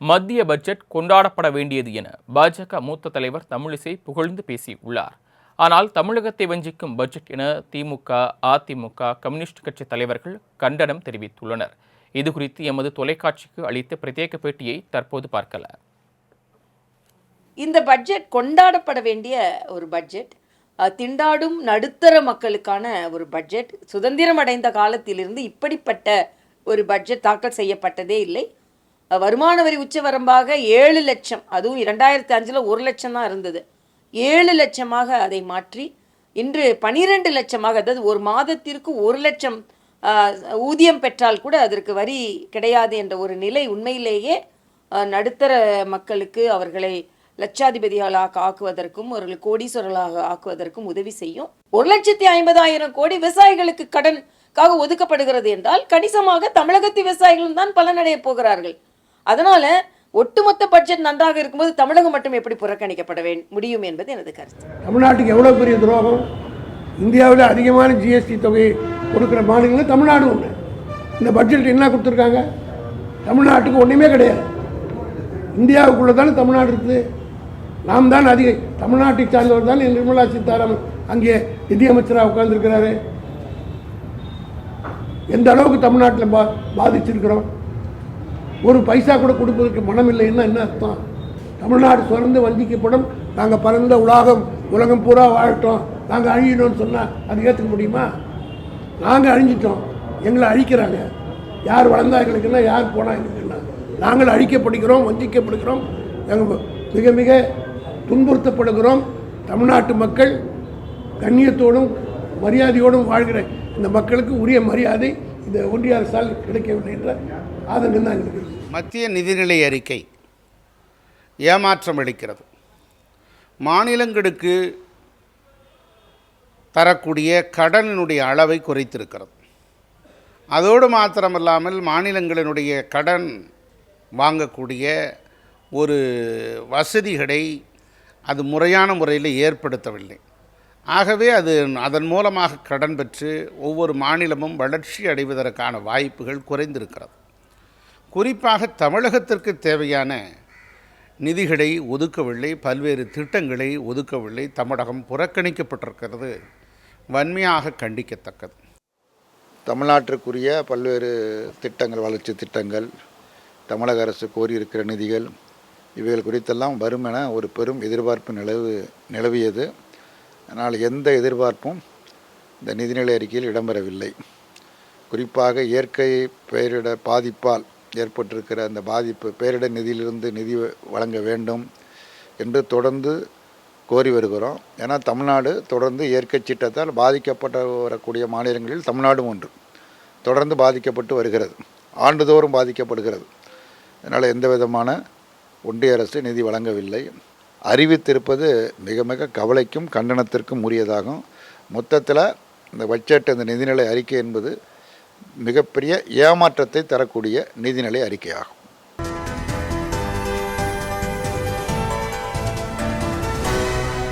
மத்திய பட்ஜெட் கொண்டாடப்பட வேண்டியது என பாஜக மூத்த தலைவர் தமிழிசை புகழ்ந்து பேசியுள்ளார். ஆனால் தமிழகத்தை வஞ்சிக்கும் பட்ஜெட் என திமுக அதிமுக கம்யூனிஸ்ட் கட்சி தலைவர்கள் கண்டனம் தெரிவித்துள்ளனர். இதுகுறித்து எமது தொலைக்காட்சிக்கு அளித்த பிரத்யேக பேட்டியை தற்போது பார்க்கல. இந்த பட்ஜெட் கொண்டாடப்பட வேண்டிய ஒரு பட்ஜெட் திண்டாடும் நடுத்தர மக்களுக்கான ஒரு பட்ஜெட் சுதந்திரம் அடைந்த காலத்திலிருந்து இப்படிப்பட்ட ஒரு பட்ஜெட் தாக்கல் செய்யப்பட்டதே இல்லை. வருமான வரி உச்சவரம்பாக ஏழு லட்சம் அதுவும் இரண்டாயிரத்தி அஞ்சில் ஒரு லட்சம் தான் இருந்தது. ஏழு லட்சமாக அதை மாற்றி இன்று பனிரெண்டு லட்சமாக அதாவது ஒரு மாதத்திற்கு ஒரு லட்சம் ஊதியம் பெற்றால் கூட அதற்கு வரி கிடையாது என்ற ஒரு நிலை உண்மையிலேயே நடுத்தர மக்களுக்கு அவர்களை லட்சாதிபதிகளாக ஆக்குவதற்கும் அவர்கள் கோடீஸ்வரர்களாக ஆக்குவதற்கும் உதவி செய்யும். ஒரு லட்சத்தி ஐம்பதாயிரம் கோடி விவசாயிகளுக்கு கடனுக்காக ஒதுக்கப்படுகிறது என்றால் கணிசமாக தமிழகத்து விவசாயிகளும் தான் பலனடைய போகிறார்கள். அதனால ஒட்டுமொத்த பட்ஜெட் நன்றாக இருக்கும்போது தமிழகம் மட்டும் எப்படி புறக்கணிக்கப்பட முடியும் என்பது எனது கருத்து. தமிழ்நாட்டுக்கு எவ்வளோ பெரிய துரோகம்? இந்தியாவில் அதிகமான ஜிஎஸ்டி தொகை கொடுக்குற மாநிலங்கள் தமிழ்நாடு ஒன்று இந்த பட்ஜெட் என்ன கொடுத்துருக்காங்க? தமிழ்நாட்டுக்கு ஒன்றுமே கிடையாது. இந்தியாவுக்குள்ளே தானே தமிழ்நாடு இருக்குது. நாம் தான் அதிக தமிழ்நாட்டை சார்ந்தவர் தான் நிர்மலா சீதாராமன் அங்கே நிதியமைச்சராக உட்கார்ந்துருக்கிறாரு. எந்த அளவுக்கு தமிழ்நாட்டில் பா பாதிச்சிருக்கிறோம்? ஒரு பைசா கூட கொடுப்பதற்கு மனம் இல்லைன்னா என்ன அர்த்தம்? தமிழ்நாடு சுரந்து வஞ்சிக்கப்படும். நாங்கள் பறந்த உலகம் உலகம் பூரா வாழட்டோம் நாங்கள் அழியணும்னு சொன்னால் அது ஏற்றுக்க முடியுமா? நாங்கள் அழிஞ்சிட்டோம். எங்களை அழிக்கிறாங்க. யார் வளர்ந்தா எங்களுக்கு என்ன யார் போனால் எங்களுக்குன்னா நாங்கள் அழிக்கப்படுகிறோம் வஞ்சிக்கப்படுகிறோம். நாங்கள் மிக மிக துன்புறுத்தப்படுகிறோம். தமிழ்நாட்டு மக்கள் கண்ணியத்தோடும் மரியாதையோடும் வாழ்கிற இந்த மக்களுக்கு உரிய மரியாதை இந்த ஒன்றிய அரசால் கிடைக்கவில்லை என்ற ஆதங்கம் தான் எங்களுக்கு மத்திய நிதிநிலை அறிக்கை ஏமாற்றம் அளிக்கிறது. மாநிலங்களுக்கு தரக்கூடிய கடனினுடைய அளவை குறைத்திருக்கிறது. அதோடு மாத்திரமல்லாமல் மாநிலங்களினுடைய கடன் வாங்கக்கூடிய ஒரு வசதிகளை அது முறையான முறையில் ஏற்படுத்தவில்லை. ஆகவே அது அதன் மூலமாக கடன் பெற்று ஒவ்வொரு மாநிலமும் வளர்ச்சி அடைவதற்கான வாய்ப்புகள் குறைந்திருக்கிறது. குறிப்பாக தமிழகத்திற்கு தேவையான நிதிகளை ஒதுக்கவில்லை பல்வேறு திட்டங்களை ஒதுக்கவில்லை தமிழகம் புறக்கணிக்கப்பட்டிருக்கிறது வன்மையாக கண்டிக்கத்தக்கது. தமிழ்நாட்டிற்குரிய பல்வேறு திட்டங்கள் வளர்ச்சி திட்டங்கள் தமிழக அரசு கோரியிருக்கிற நிதிகள் இவைகள் குறித்தெல்லாம் வரும் என ஒரு பெரும் எதிர்பார்ப்பு நிலவு நிலவியது. ஆனால் எந்த எதிர்பார்ப்பும் இந்த நிதிநிலை அறிக்கையில் இடம்பெறவில்லை. குறிப்பாக இயற்கை பேரிட பாதிப்பால் ஏற்பட்டிருக்கிற அந்த பாதிப்பு பேரிட நிதியிலிருந்து நிதி வழங்க வேண்டும் என்று தொடர்ந்து கோரி வருகிறோம். ஏன்னா தமிழ்நாடு தொடர்ந்து இயற்கை சீட்டத்தால் பாதிக்கப்பட்ட வரக்கூடிய மாநிலங்களில் தமிழ்நாடும் ஒன்று. தொடர்ந்து பாதிக்கப்பட்டு வருகிறது. ஆண்டுதோறும் பாதிக்கப்படுகிறது. அதனால் எந்த விதமான ஒன்றிய அரசு நிதி வழங்கவில்லை. அறிவித்திருப்பது மிக மிக கவலைக்கும் கண்டனத்திற்கும் உரியதாகும். மொத்தத்தில் இந்த பட்ஜெட் இந்த நிதிநிலை அறிக்கை என்பது மிகப்பெரிய ஏமாற்றத்தை தரக்கூடிய நிதிநிலை அறிக்கையாகும்.